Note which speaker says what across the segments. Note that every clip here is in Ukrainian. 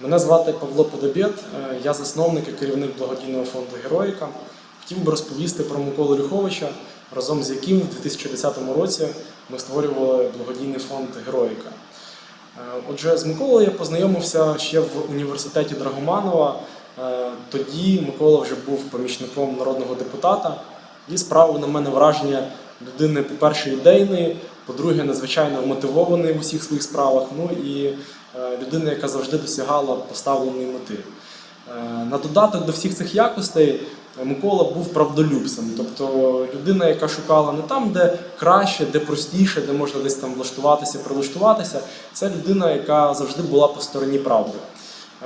Speaker 1: Мене звати Павло Подобєт, е, я засновник і керівник благодійного фонду Героїка. Хотів би розповісти про Миколу Люховича, разом з яким в 2010 році ми створювали благодійний фонд Героїка. Е, Отже, з Миколою я познайомився ще в університеті Драгоманова. Е, Тоді Микола вже був помічником народного депутата і справив на мене враження людини, по-перше, ідейної, по-друге, надзвичайно вмотивованої в усіх своїх справах. Ну і людина, яка завжди досягала поставленої мети. Е, На додаток до всіх цих якостей е, Микола був правдолюбцем, тобто людина, яка шукала не там, де краще, де простіше, де можна десь там влаштуватися, прилаштуватися. Це людина, яка завжди була по стороні правди.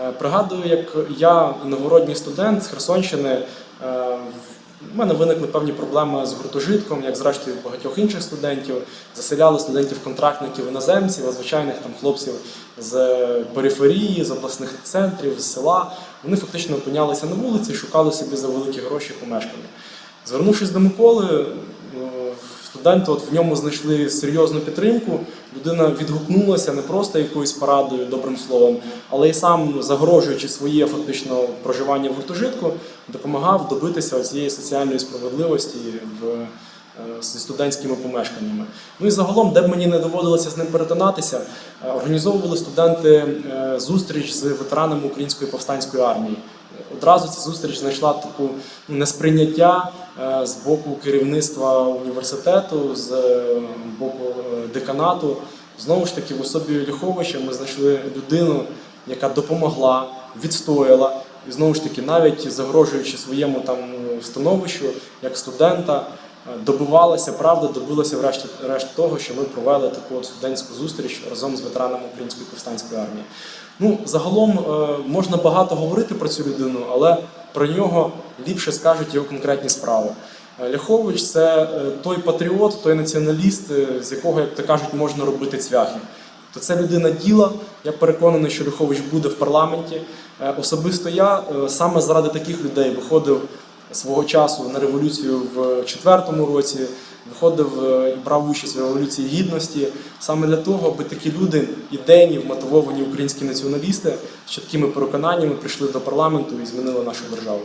Speaker 1: Е, Пригадую, як я, іногородній студент з Херсонщини, е, в мене виникли певні проблеми з гуртожитком, як зрештою багатьох інших студентів. Заселяли студентів-контрактників іноземців, а звичайних там хлопців з периферії, з обласних центрів, з села. Вони фактично опинялися на вулиці шукали собі за великі гроші помешкання. Звернувшись до Миколи, е, студенти от в ньому знайшли серйозну підтримку. Людина відгукнулася не просто якоюсь порадою, добрим словом, але й сам, загрожуючи своє фактично проживання в гуртожитку, допомагав добитися цієї соціальної справедливості в. е, Зі студентськими помешканнями. Ну і загалом, де б мені не доводилося з ним перетинатися, е, організовували студенти е, зустріч з ветеранами Української повстанської армії. Одразу ця зустріч знайшла таку несприйняття е, з боку керівництва університету, з е, боку е, деканату. Знову ж таки, в особі Ліховича ми знайшли людину, яка допомогла, відстояла, і знову ж таки, навіть загрожуючи своєму там становищу як студента, добивалася правди, добилася врешті-решт того, що ми провели таку от студентську зустріч разом з ветеранами Української повстанської армії. Ну, загалом е, можна багато говорити про цю людину, але про нього ліпше скажуть його конкретні справи. Е, Ляхович це е, той патріот, той націоналіст, з якого, як то кажуть, можна робити цвяхи. То це людина діла. Я переконаний, що Люхович буде в парламенті. Особисто я саме заради таких людей виходив свого часу на революцію в четвертому році, виходив е, і брав участь в революції гідності, саме для того, аби такі люди, ідейні, вмотивовані українські націоналісти з чіткими переконаннями прийшли до парламенту і змінили нашу державу.